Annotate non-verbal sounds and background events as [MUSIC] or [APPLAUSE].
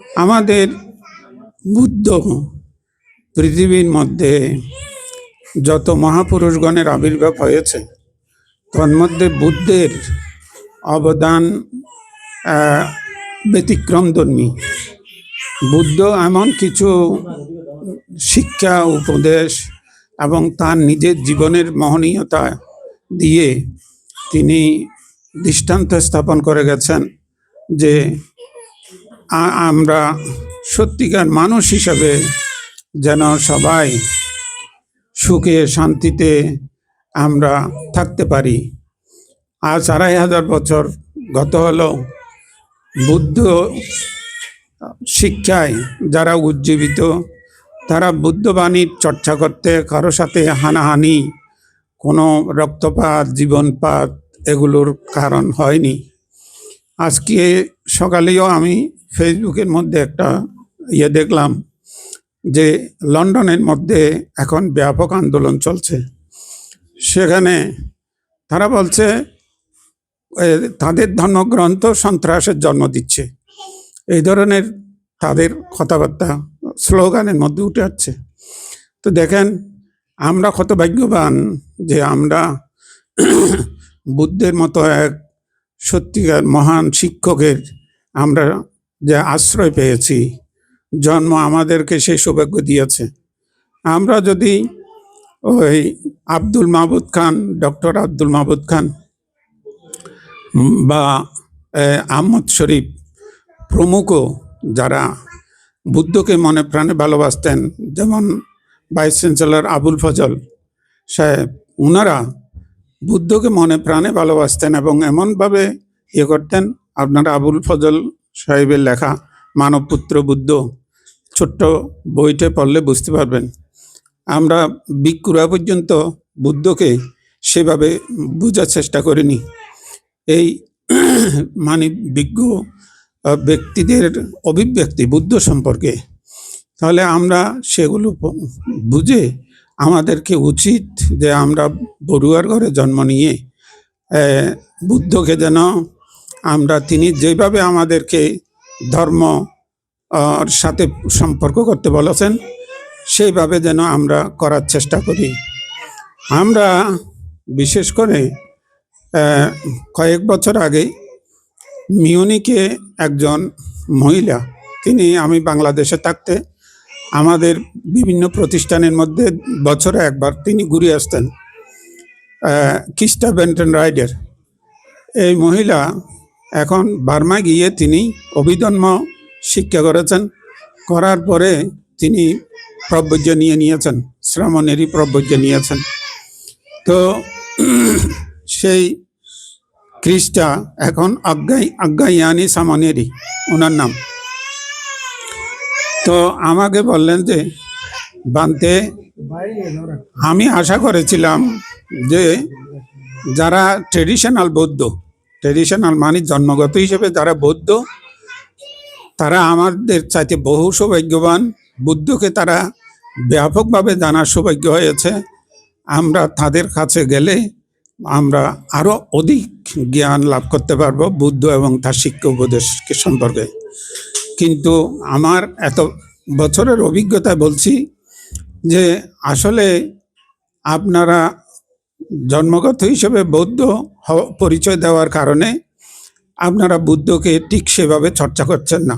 আমাদের বুদ্ধ পৃথিবীর মধ্যে যত মহাপুরুষগণের আবির্ভাব হয়েছে তন্মধ্যে বুদ্ধের অবদান ব্যতিক্রমধর্মী বুদ্ধ এমন কিছু শিক্ষা, উপদেশ এবং তার নিজের জীবনের মহনীয়তা দিয়ে তিনি দৃষ্টান্ত স্থাপন করে গেছেন যে আমরা সত্যিকার মানুষ হিসাবে যেন সবাই সুখে, শান্তিতে আমরা থাকতে পারি। আজ আড়াই হাজার বছর গত হলো। বুদ্ধ শিক্ষায় যারা উজ্জীবিত, তারা বুদ্ধবাণীর চর্চা করতে, কারও সাথে হানাহানি, কোনো রক্তপাত, জীবনপাত এগুলোর কারণ হয়নি। আজকে সকালেও আমি ফেসবুকের মধ্যে একটা ইয়ে দেখলাম যে লন্ডনের মধ্যে এখন ব্যাপক আন্দোলন চলছে। সেখানে তারা বলছে তাদের ধর্মগ্রন্থ সন্ত্রাসের জন্ম দিচ্ছে। এই ধরনের তাদের কথাবার্তা স্লোগানের মধ্যে উঠে আসছে। তো দেখেন, আমরা কত ভাগ্যবান যে আমরা [COUGHS] বুদ্ধের মতো এক সত্যিকার মহান শিক্ষকের আমরা যে আশ্রয় পেয়েছি জন্ম আমাদেরকে সেই সৌভাগ্য দিয়েছে। আমরা যদি ওই আব্দুল মাহবুদ খান ডক্টর আব্দুল মাহবুদ খান বা আহ, আহমদ শরীফ প্রমুখ যারা বুদ্ধকে মনে প্রাণে ভালোবাসতেন যেমন ভাইস চ্যান্সেলর আবুল ফজল সাহেব ওনারা বুদ্ধকে মনে প্রাণে ভালোবাসতেন এবং এমনভাবে ইয়ে করতেন আপনারা আবুল ফজল সাহেবের লেখা মানবপুত্র বুদ্ধ ছোট্ট বইটে পড়লে বুঝতে পারবেন। আমরা বিক্ষুরা পর্যন্ত বুদ্ধকে সেভাবে বোঝার চেষ্টা করিনি। এই মানে বিজ্ঞ ব্যক্তিদের অভিব্যক্তি বুদ্ধ সম্পর্কে। তাহলে আমরা সেগুলো বুঝে আমাদেরকে উচিত যে আমরা বড়ুয়ার ঘরে জন্ম নিয়ে বুদ্ধকে যেন আমরা তিনি যেভাবে আমাদেরকে ধর্ম সাথে সম্পর্ক করতে বলেছেন, সেইভাবে যেন আমরা করার চেষ্টা করি। আমরা বিশেষ করে কয়েক বছর আগে মিউনিকে একজন মহিলা, তিনি আমি বাংলাদেশে থাকতে আমাদের বিভিন্ন প্রতিষ্ঠানের মধ্যে বছরে একবার তিনি ঘুরে আসতেন কিস্টা বেন্টন রাইডার। এই মহিলা এখন বার্মা গিয়ে তিনি অভিধর্ম শিক্ষা করেছেন। করার পরে তিনি প্রব্রজ্য নিয়ে নিয়েছেন, শ্রামণেরই প্রব্রজ্য নিয়েছেন। তো সেই খ্রিস্টা এখন আজ্ঞাই আজ্ঞায়ানি সামানেরই ওনার নাম। তো আমাকে বললেন যে, বানতে, আমি আশা করেছিলাম যে যারা ট্রেডিশনাল বৌদ্ধ ট্রেডিশনাল মানে জন্মগত হিসেবে যারা বৌদ্ধ, তারা আমাদের চাইতে বহু সৌভাগ্যবান। বুদ্ধকে তারা ব্যাপকভাবে জানার সৌভাগ্য হয়েছে। আমরা তাদের কাছে গেলে আমরা আরও অধিক জ্ঞান লাভ করতে পারব বুদ্ধ এবং তার শিক্ষা উপদেশকে সম্পর্কে। কিন্তু আমার এত বছরের অভিজ্ঞতায় বলছি যে আসলে আপনারা জন্মগত হিসেবে বৌদ্ধ পরিচয় দেওয়ার কারণে আপনারা বুদ্ধকে ঠিক সেভাবে চর্চা করছেন না।